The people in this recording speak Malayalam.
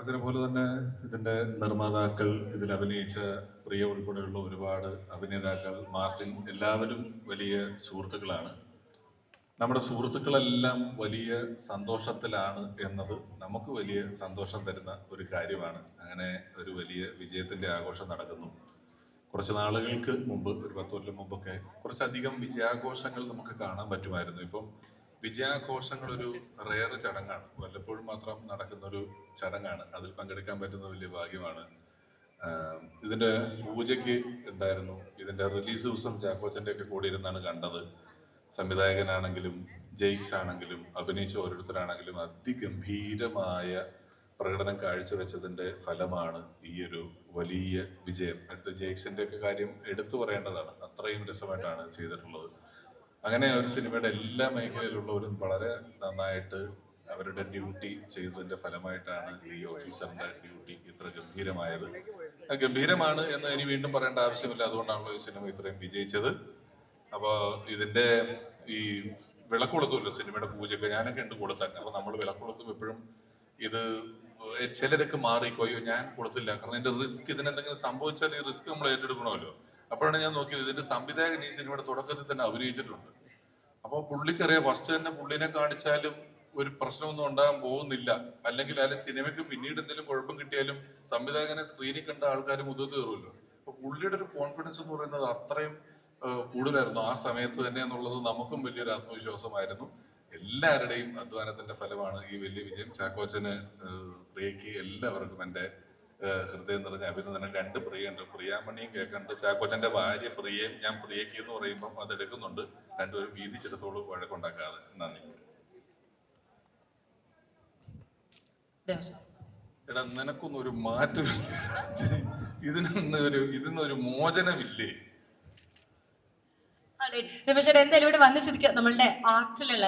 ചാക്കോച്ചനെ പോലെ തന്നെ ഇതിന്റെ നിർമ്മാതാക്കൾ ഇതിൽ അഭിനയിച്ച പ്രിയ ഉൾപ്പെടെയുള്ള ഒരുപാട് അഭിനേതാക്കൾ മാർട്ടിൻ എല്ലാവരും വലിയ സുഹൃത്തുക്കളാണ്. നമ്മുടെ സുഹൃത്തുക്കളെല്ലാം വലിയ സന്തോഷത്തിലാണ് എന്നത് നമുക്ക് വലിയ സന്തോഷം തരുന്ന ഒരു കാര്യമാണ്. അങ്ങനെ ഒരു വലിയ വിജയത്തിന്റെ ആഘോഷം നടക്കുന്നു. കുറച്ച് നാളുകൾക്ക് മുമ്പ് ഒരു പത്ത് കൊല്ലം മുമ്പൊക്കെ കുറച്ചധികം വിജയാഘോഷങ്ങൾ നമുക്ക് കാണാൻ പറ്റുമായിരുന്നു. ഇപ്പം വിജയാഘോഷങ്ങൾ ഒരു റെയർ ചടങ്ങാണ്. വല്ലപ്പോഴും മാത്രം നടക്കുന്ന ഒരു ചടങ്ങാണ്. അതിൽ പങ്കെടുക്കാൻ പറ്റുന്ന വലിയ ഭാഗ്യമാണ്. ഇതിന്റെ പൂജയ്ക്ക് ഉണ്ടായിരുന്നു. ഇതിന്റെ റിലീസ് ദിവസം ചാക്കോച്ചന്റെ ഒക്കെ കൂടി ഇരുന്നാണ് കണ്ടത്. സംവിധായകനാണെങ്കിലും ജെയ്ക്സ് ആണെങ്കിലും അഭിനയിച്ച ഓരോരുത്തരാണെങ്കിലും അതിഗംഭീരമായ പ്രകടനം കാഴ്ചവെച്ചതിന്റെ ഫലമാണ് ഈ ഒരു വലിയ വിജയം. അടുത്ത ജെയ്ക്സിന്റെ ഒക്കെ കാര്യം എടുത്തു പറയേണ്ടതാണ്. അത്രയും രസമായിട്ടാണ് ചെയ്തിട്ടുള്ളത്. അങ്ങനെ ഒരു സിനിമയുടെ എല്ലാ മേഖലയിലുള്ളവരും വളരെ നന്നായിട്ട് അവരുടെ ഡ്യൂട്ടി ചെയ്തതിന്റെ ഫലമായിട്ടാണ് ഈ ഓഫീസറിന്റെ ഡ്യൂട്ടി ഇത്ര ഗംഭീരമായത്. ഗംഭീരമാണ് എന്ന് ഇനി വീണ്ടും പറയേണ്ട ആവശ്യമില്ല. അതുകൊണ്ടാണല്ലോ ഈ സിനിമ ഇത്രയും വിജയിച്ചത്. അപ്പോൾ ഇതിന്റെ ഈ വിളക്ക് കൊടുത്തുമല്ലോ സിനിമയുടെ പൂജയ്ക്ക് ഞാനൊക്കെ ഉണ്ട് കൊടുത്താൽ. അപ്പൊ നമ്മൾ വിളക്ക് കൊടുത്തും എപ്പോഴും ഇത് ചിലരൊക്കെ മാറിക്കോയോ ഞാൻ കൊടുത്തില്ല. കാരണം ഇതിന്റെ റിസ്ക് ഇതിനെന്തെങ്കിലും സംഭവിച്ചാൽ ഈ റിസ്ക് നമ്മൾ ഏറ്റെടുക്കണമല്ലോ. അപ്പോഴാണ് ഞാൻ നോക്കിയത് ഇതിന്റെ സംവിധായകൻ ഈ സിനിമയുടെ തുടക്കത്തിൽ തന്നെ അഭിനയിച്ചിട്ടുണ്ട്. അപ്പോൾ പുള്ളിക്കറിയാം ഫസ്റ്റ് തന്നെ പുള്ളിനെ കാണിച്ചാലും ഒരു പ്രശ്നമൊന്നും ഉണ്ടാകാൻ പോകുന്നില്ല. അല്ലെങ്കിൽ അല്ലെ സിനിമയ്ക്ക് പിന്നീട് എന്തെങ്കിലും കുഴപ്പം കിട്ടിയാലും സംവിധായകനെ സ്ക്രീനിൽ കണ്ട ആൾക്കാർ മുതിർത്ത് കയറുമല്ലോ. അപ്പൊ പുള്ളിയുടെ ഒരു കോൺഫിഡൻസ് എന്ന് പറയുന്നത് അത്രയും കൂടുതലായിരുന്നു. ആ സമയത്ത് തന്നെ എന്നുള്ളത് നമുക്കും വലിയൊരു ആത്മവിശ്വാസമായിരുന്നു. എല്ലാവരുടെയും അധ്വാനത്തിന്റെ ഫലമാണ് ഈ വലിയ വിജയം. ചാക്കോച്ചന് പ്രിയയ്ക്ക് എല്ലാവർക്കും എന്റെ ഹൃദയം നിറഞ്ഞ അഭിനന്ദനം. രണ്ട് പ്രിയുണ്ട് പ്രിയാമണിയും കേൾക്കുന്നുണ്ട് ചാക്കോച്ചന്റെ ഭാര്യ പ്രിയയും ഞാൻ പ്രിയയ്ക്ക് എന്ന് പറയുമ്പം അത് എടുക്കുന്നുണ്ട്. രണ്ടുപേരും വീതിച്ചെടുത്തോളൂ വഴക്കുണ്ടാക്കാതെ. നന്ദി. എടാ നിനക്കൊന്നും ഒരു മാറ്റമില്ല. ഇതിനൊന്നും ഒരു ഇതിനൊരു മോചനമില്ലേ രമേശ് എന്തായാലും ഇവിടെ വന്ന് ചിന്തിക്കുക നമ്മളുടെ ആർട്ടിലുള്ള